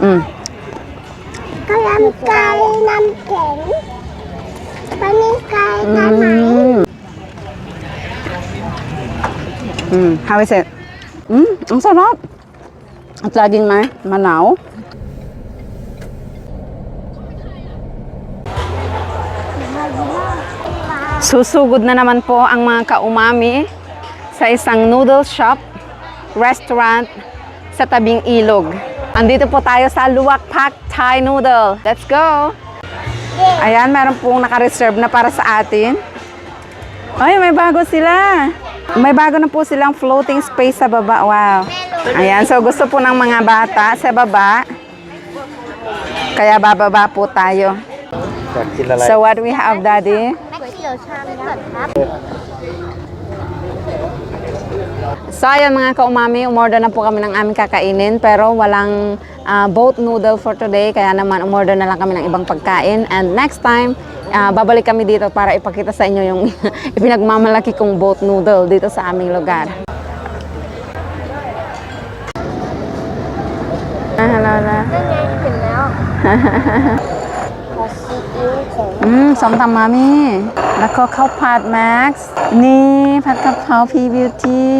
Mm. Kalamkari namken. Panikari kamay. Mm. Mm. How is it? Mm, ang sarap. At laging may manaw. Susugod na naman po ang mga kaumami sa isang noodle shop, restaurant sa tabing ilog. Andito po tayo sa Luwak Pak Thai Noodle. Let's go! Ayan, meron pong nakareserve na para sa atin. Ay, may bago sila. May bago na po silang floating space sa baba. Wow. Ayan, so gusto po ng mga bata sa baba. Kaya bababa po tayo. So what we have, Daddy? So ayan mga kaumami, umorder na po kami ng aming kakainin pero walang ah, boat noodle for today kaya naman umorder na lang kami ng ibang pagkain and next time ah, babalik kami dito para ipakita sa inyo yung ipinagmamalaki kong boat noodle dito sa aming lugar. Ah, hello, hello. อซีอิ๊วแข็ง อืมส้มตำมามี่ แล้วก็ข้าวผัดแม็กซ์ นี่ผัดกะเพราพีบิวตี้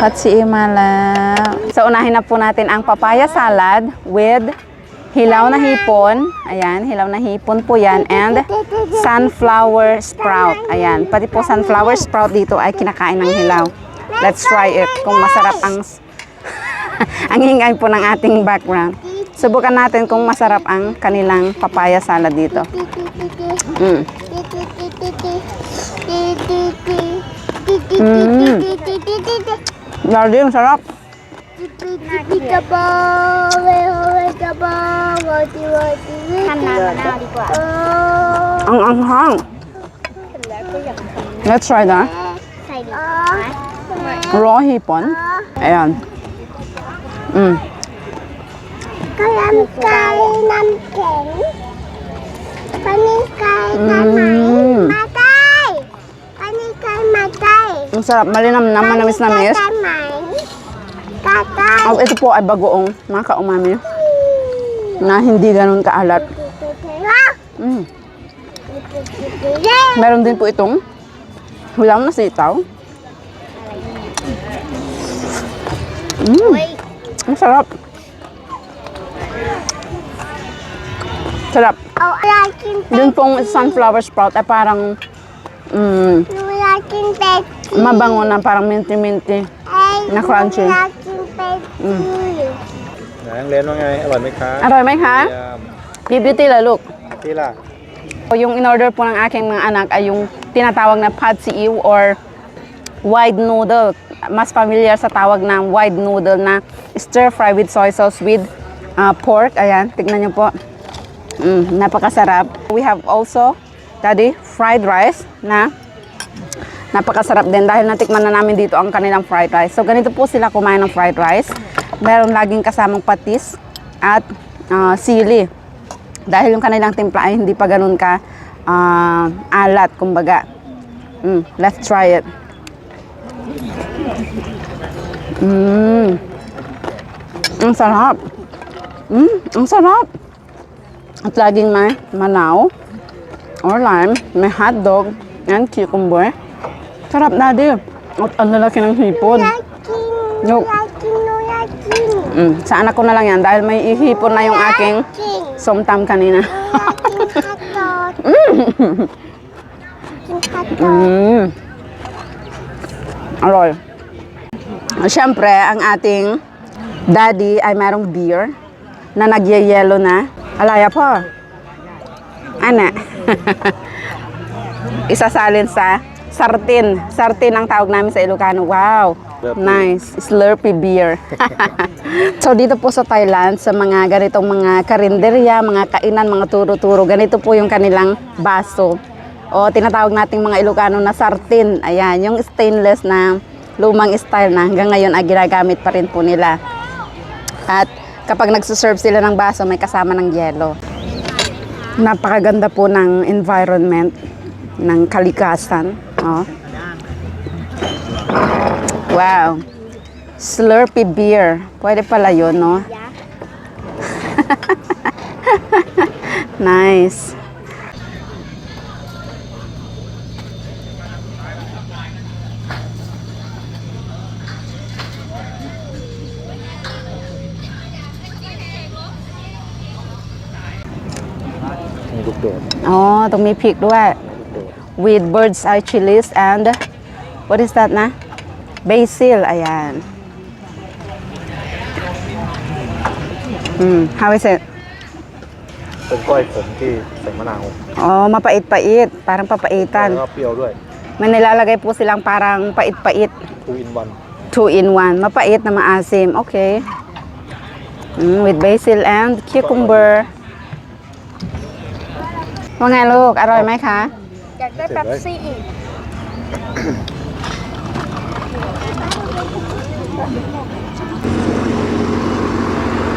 ผัดซีอิ๊วมาแล้ว So, unahin na po natin ang papaya salad with hilaw na hipon. Ayan, hilaw na hipon po yan. And sunflower sprout. Ayan, pati po sunflower sprout dito ay kinakain ng hilaw. Let's try it kung masarap ang ang ingay po ng ating background. Subukan natin kung masarap ang kanilang papaya salad dito. Mm. Mm. Lordy, ang sarap. Ang anghang. Let's try that. Raw hipon. Ayan. Mm. Kalam kari namken. Panikay kamay. Mm. Matay. Panikay matay. Ang sarap. Malinam naman namis namis. Panikay kamay. Katay. Oh, ito po ay bagoong mga kaumami. Na hindi ganun kaalat. Mm. Meron din po itong hulang na sitaw. Mm. Ang sarap. Sarap.เอาอยากกินเป็ Yun ด pong sunflower sprout ay parang mm, หนูอยากกินเป็ด mabango na parang minty-minty. เอ้ย นะ crunchy หนูอยากกินเป็ด อืม นางเรียนว่าไง อร่อยไหมคะ อร่อยไหมคะ เยี่ยม Beauty la look. ที่ล่ะ Yung in-order po ng aking mga anak ay yung tinatawag na pad siiw or wide noodle. Mas familiar sa tawag ng wide noodle na stir fry with soy sauce with uh, pork. Ayan, tignan nyo po. Mm, napakasarap. We have also, daddy, fried rice na napakasarap din dahil natikman na namin dito ang kanilang fried rice. So ganito po sila kumain ng fried rice. Meron laging kasamang patis at ah, sili. Dahil yung kanilang timpla ay hindi pa ganun ka ah, alat, kumbaga. Mm, let's try it. Mm. Ang sarap. Mm, ang sarap. At laging may manaw or lime, may hotdog, and cucumber. Sarap na daddy. At ang lalaki ng hipon. No. Mm, sa anak ko na lang yan dahil may ihipon na yung aking somtam kanina. mm. mm. Aroy. Siyempre, ang ating daddy ay merong beer na nagyayelo na. Alaya po. Ana. Isasalin sa sartin. Sartin ang tawag namin sa Ilocano. Wow. Slurpee. Nice. Slurpee beer. so dito po sa Thailand, sa mga ganitong mga karinderya, mga kainan, mga turo-turo, ganito po yung kanilang baso. O tinatawag nating mga Ilocano na sartin. Ayan, yung stainless na lumang style na hanggang ngayon ay ginagamit pa rin po nila. At kapag nagsuserve sila ng baso, may kasama ng yelo. Napakaganda po ng environment, ng kalikasan. Oh. Wow. Slurpee beer. Pwede pala yun, no? Nice. โดด อ๋อ ตรงมีพริกด้วย ลูกโดด with bird's eye chilies and what is that นะ basil ayan อืม how is it เป็นกล้อยขมที่ใส่มะนาว อ๋อ mapait-pait parang papaitan แล้วก็เปรี้ยวด้วย may nilalagay po silang parang pait-pait two in one two in one mapait na maasim okay mm, with basil and cucumber ว่าไงลูก อร่อยไหมคะ อยากได้เป๊ปซี่อีก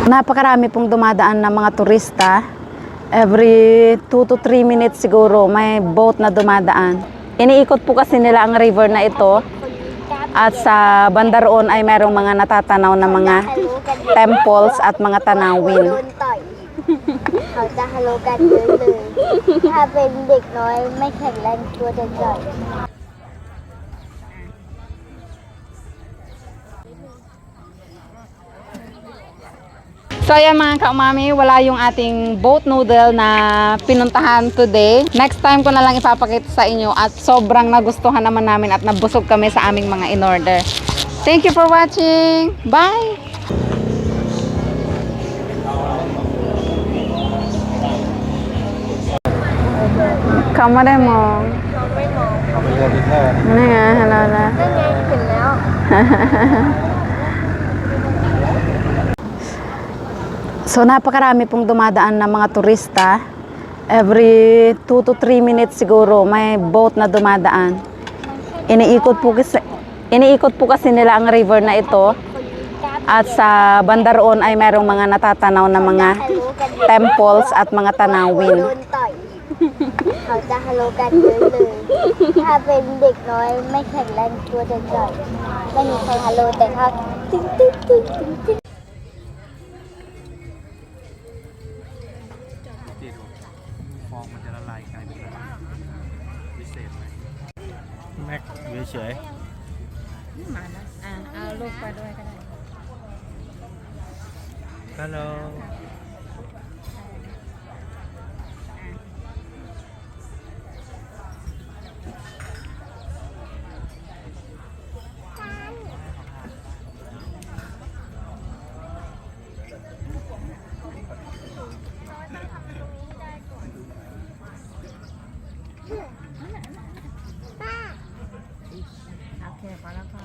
Napakarami pong dumadaan ng mga turista. Every 2 to 3 minutes siguro may boat na dumadaan. Iniikot po kasi nila ang river na ito. At sa banda roon ay merong mga natatanaw na mga ฮัลโหลกันเยอะ temples at mga โด tanawin. นต่อย เขาจะฮัลโหลกันเยอะเลย ถ้าเป็นเด็กน้อยไม่แข็งแรงตัวจะจ่อย So ayan mga kaumami, wala yung ating boat noodle na pinuntahan today. Next time ko na lang ipapakita sa inyo at sobrang nagustuhan naman namin at nabusog kami sa aming mga in-order. Thank you for watching. Bye! Kamu deh mo. เอาไปเรือดินเนอร์ Ano nga, hello na. นั่นไงถึงแล้ว So napakarami pong dumadaan ng mga turista. Every 2 to 3 minutes siguro may boat na dumadaan. Iniikot po kasi iniikot po kasi nila ang river na ito. At sa banda roon ay merong mga natatanaw na mga ฮัลโหลกันเยอะ temples at mga โด tanawin. นต่อยเขาจะฮัลโหลกันเยอะเลย ถ้าเป็นเด็กน้อยไม่แข็งแรงตัวจะจ่อยไม่มีใครฮัลโหลแต่ถ้าตึ้งตึ้งตึ้งตึ้งตึ้งฟองมันจะละลายกลายเป็นพิเศษไหมแม็กอยู่เฉยเอาลูกไปด้วยก็ได้ฮัลโหล 完了哈